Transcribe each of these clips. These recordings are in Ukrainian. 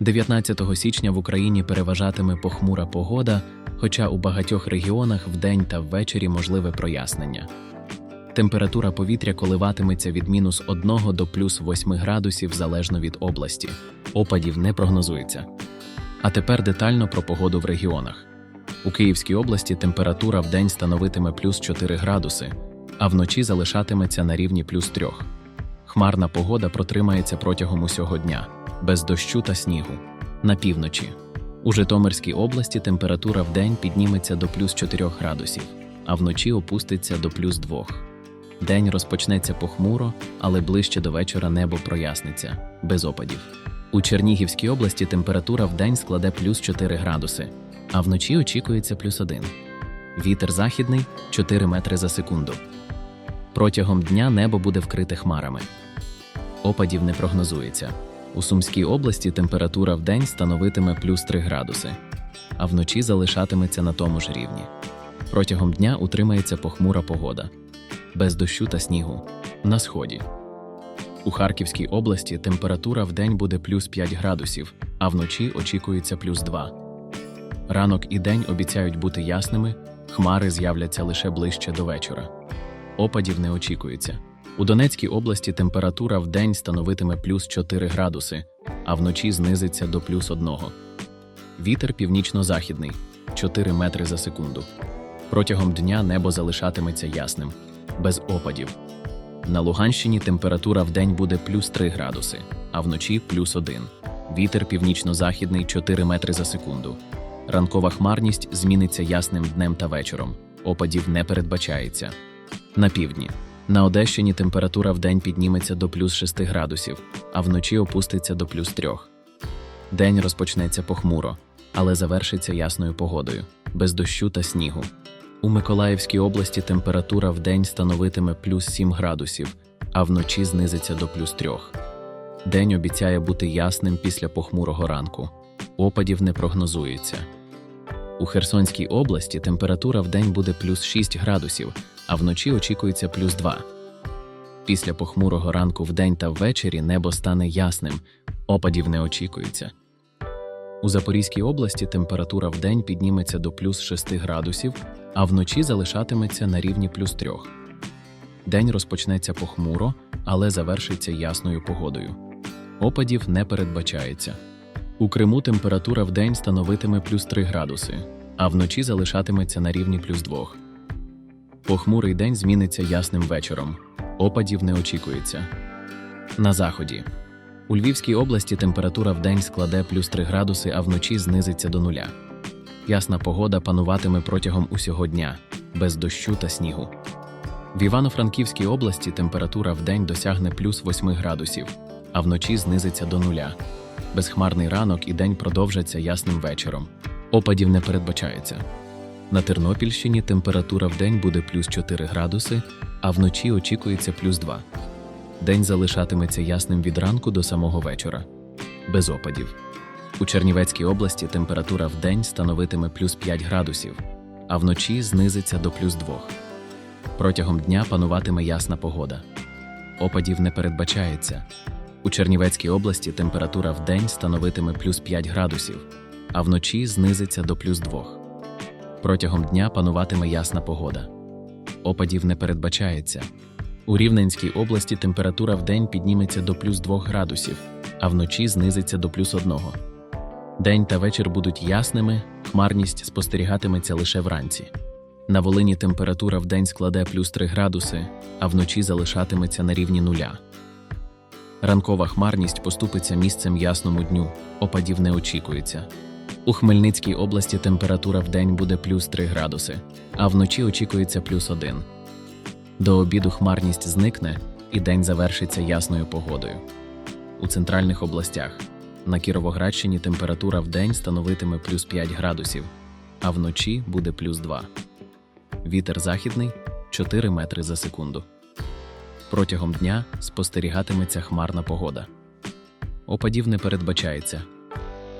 19 січня в Україні переважатиме похмура погода, хоча у багатьох регіонах вдень та ввечері можливе прояснення. Температура повітря коливатиметься від мінус 1 до плюс 8 градусів залежно від області. Опадів не прогнозується. А тепер детально про погоду в регіонах. У Київській області температура вдень становитиме плюс 4 градуси, а вночі залишатиметься на рівні плюс 3. Хмарна погода протримається протягом усього дня, без дощу та снігу. На півночі. У Житомирській області температура вдень підніметься до плюс 4 градусів, а вночі опуститься до плюс 2. День розпочнеться похмуро, але ближче до вечора небо проясниться, без опадів. У Чернігівській області температура вдень складе плюс 4 градуси, а вночі очікується плюс 1. Вітер західний 4 метри за секунду. Протягом дня небо буде вкрите хмарами. Опадів не прогнозується. У Сумській області температура вдень становитиме плюс 3 градуси, а вночі залишатиметься на тому ж рівні. Протягом дня утримається похмура погода, без дощу та снігу. На сході. У Харківській області температура вдень буде плюс 5 градусів, а вночі очікується плюс 2. Ранок і день обіцяють бути ясними, хмари з'являться лише ближче до вечора. Опадів не очікується. У Донецькій області температура в день становитиме плюс 4 градуси, а вночі знизиться до плюс 1. Вітер північно-західний 4 метри за секунду. Протягом дня небо залишатиметься ясним, без опадів. На Луганщині температура в день буде плюс 3 градуси, а вночі плюс 1. Вітер північно-західний 4 метри за секунду. Ранкова хмарність зміниться ясним днем та вечором. Опадів не передбачається. На півдні. На Одещині температура в день підніметься до плюс 6 градусів, а вночі опуститься до плюс 3. День розпочнеться похмуро, але завершиться ясною погодою, без дощу та снігу. У Миколаївській області температура в день становитиме плюс 7 градусів, а вночі знизиться до плюс 3. День обіцяє бути ясним після похмурого ранку. Опадів не прогнозується. У Херсонській області температура в день буде плюс 6 градусів, а вночі очікується плюс 2. Після похмурого ранку вдень та ввечері небо стане ясним, опадів не очікується. У Запорізькій області температура вдень підніметься до плюс 6 градусів, а вночі залишатиметься на рівні плюс 3. День розпочнеться похмуро, але завершиться ясною погодою. Опадів не передбачається. У Криму температура вдень становитиме плюс 3 градуси, а вночі залишатиметься на рівні плюс 2. Похмурий день зміниться ясним вечором. Опадів не очікується. На заході. У Львівській області температура вдень складе плюс 3 градуси, а вночі знизиться до нуля. Ясна погода пануватиме протягом усього дня, без дощу та снігу. В Івано-Франківській області температура вдень досягне плюс 8 градусів, а вночі знизиться до нуля. Безхмарний ранок і день продовжаться ясним вечором. Опадів не передбачається. На Тернопільщині температура вдень буде плюс 4 градуси, а вночі очікується плюс 2. День залишатиметься ясним від ранку до самого вечора. Без опадів. У Чернівецькій області температура вдень становитиме плюс 5 градусів, а вночі знизиться до плюс 2. Протягом дня пануватиме ясна погода. Опадів не передбачається. У Чернівецькій області температура вдень становитиме плюс 5 градусів, а вночі знизиться до плюс 2. Протягом дня пануватиме ясна погода. Опадів не передбачається. У Рівненській області температура вдень підніметься до плюс 2 градусів, а вночі знизиться до плюс 1. День та вечір будуть ясними, хмарність спостерігатиметься лише вранці. На Волині температура вдень складе плюс 3 градуси, а вночі залишатиметься на рівні нуля. Ранкова хмарність поступиться місцем ясному дню, опадів не очікується. У Хмельницькій області температура вдень буде плюс 3 градуси, а вночі очікується плюс 1. До обіду хмарність зникне, і день завершиться ясною погодою. У центральних областях на Кіровоградщині температура вдень становитиме плюс 5 градусів, а вночі буде плюс 2. Вітер західний 4 метри за секунду. Протягом дня спостерігатиметься хмарна погода. Опадів не передбачається.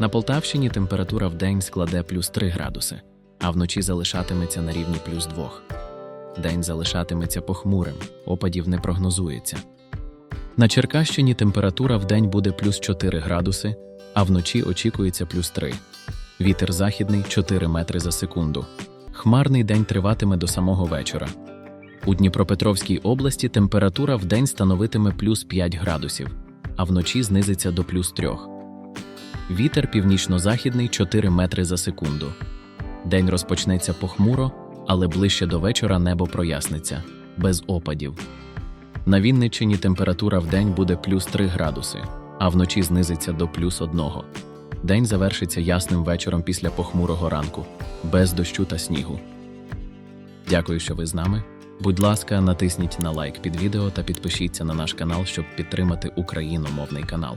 На Полтавщині температура вдень складе плюс 3 градуси, а вночі залишатиметься на рівні плюс 2. День залишатиметься похмурим, опадів не прогнозується. На Черкащині температура вдень буде плюс 4 градуси, а вночі очікується плюс 3. Вітер західний 4 метри за секунду. Хмарний день триватиме до самого вечора. У Дніпропетровській області температура вдень становитиме плюс 5 градусів, а вночі знизиться до плюс 3. Вітер північно-західний 4 метри за секунду. День розпочнеться похмуро, але ближче до вечора небо проясниться, без опадів. На Вінниччині температура вдень буде плюс 3 градуси, а вночі знизиться до плюс 1. День завершиться ясним вечором після похмурого ранку, без дощу та снігу. Дякую, що ви з нами. Будь ласка, натисніть на лайк під відео та підпишіться на наш канал, щоб підтримати україномовний канал.